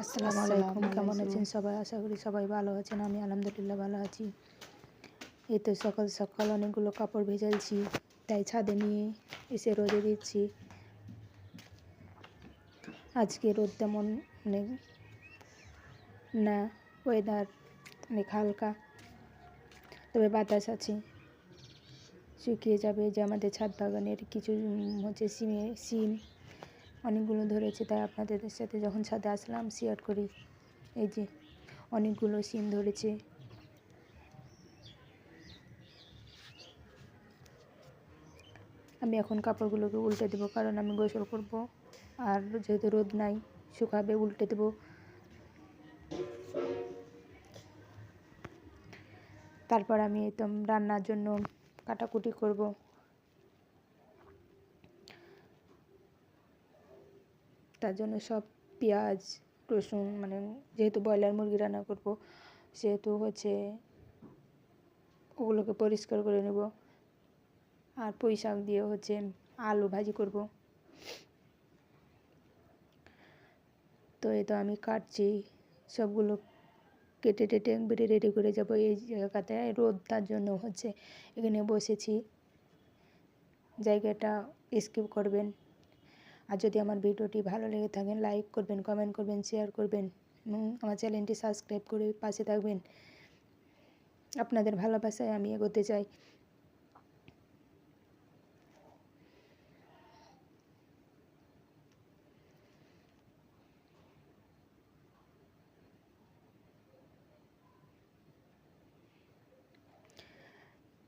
আসসালামু আলাইকুম কেমন আছেন সবাই? আশা করি সবাই ভালো আছেন আমি আলহামদুলিল্লাহ ভালো আছি। এই তো সকাল সকাল অনেকগুলো কাপড় ভেজালছি তাই ছাদে নিয়ে এসে রোদে দিচ্ছি। আজকে রোদ তেমন নেই না ওয়েদার অনেক হালকা। তবে বাতাস আছে শুকিয়ে যাবে যে আমাদের ছাদ বাগানের কিছু হচ্ছে সিমে সিম। অনেকগুলো ধরেছে, তাই আপনাদের সাথে যখন ছাদে আসলাম শেয়ার করি। এই যে অনেকগুলো সিম ধরেছে। আমি এখন কাপড়গুলোকে উল্টে দেবো, কারণ আমি গোসল করব। আর যেহেতু রোদ নাই, শুকাবে, উল্টে দেবো। তারপর আমি একদম রান্নার জন্য কাটাকুটি করব। তার জন্য সব পেঁয়াজ, রসুন মানে যেহেতু ব্রয়লার মুরগি রান্না করব, সেহেতু হচ্ছে ওগুলোকে পরিষ্কার করে নেব। আর পুঁই শাক দিয়ে হচ্ছে আলু ভাজি করব। তো এই তো আমি কাটছি, সবগুলো কেটে টেটে একবারে রেডি করে যাব এই জায়গাতে। রোদ তার জন্য হচ্ছে এখানে বসেছি। জায়গাটা স্কিপ করবেন। আর যদি আমার ভিডিওটি ভালো লেগে থাকেন লাইক করবেন কমেন্ট করবেন শেয়ার করবেন এবং আমার চ্যানেলটি সাবস্ক্রাইব করে পাশে থাকবেন। আপনাদের ভালোবাসায় আমি এগোতে চাই।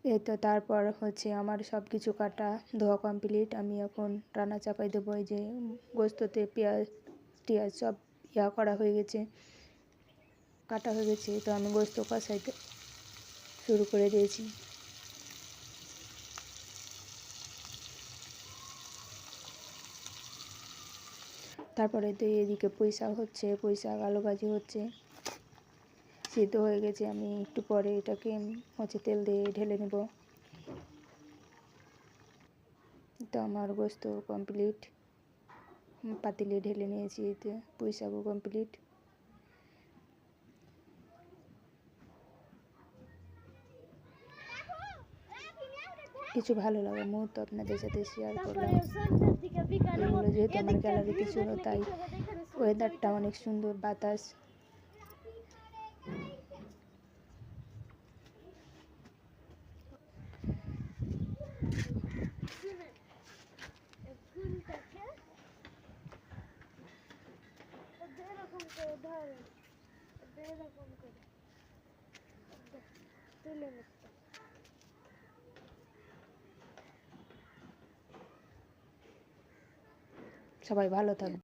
এই তো তারপর হচ্ছে আমার সব কিছু কাটা, ধোয়া কমপ্লিট আমি এখন রান্না চাপাই দেবো, এই যে গোস্ততে পেঁয়াজ, টিয়াজ সব ইয়া করা হয়ে গেছে, কাটা হয়ে গেছে, তো আমি গোস্ত কষাইতে শুরু করে দিয়েছি। তারপরে তো এদিকে পয়সা হচ্ছে পয়সা আলু ভাজি হচ্ছে। সিদ্ধ হয়ে গেছে, আমি একটু পরে এটাকে হচ্ছে তেল দিয়ে ঢেলে নেব। তো আমার গোস্ত কমপ্লিট পাতিলে ঢেলে নিয়েছি, এতে পুঁই শাকও কমপ্লিট কিছু ভালো লাগে মুহূর্ত আপনাদের সাথে শেয়ার করলাম। যেহেতু আমার গ্যালারিতে ছিল, তাই ওয়েদারটা অনেক সুন্দর, বাতাস। এরকম করে ধরে এরকম করে তুলে নিচ্ছে সবাই ভালো থাকবে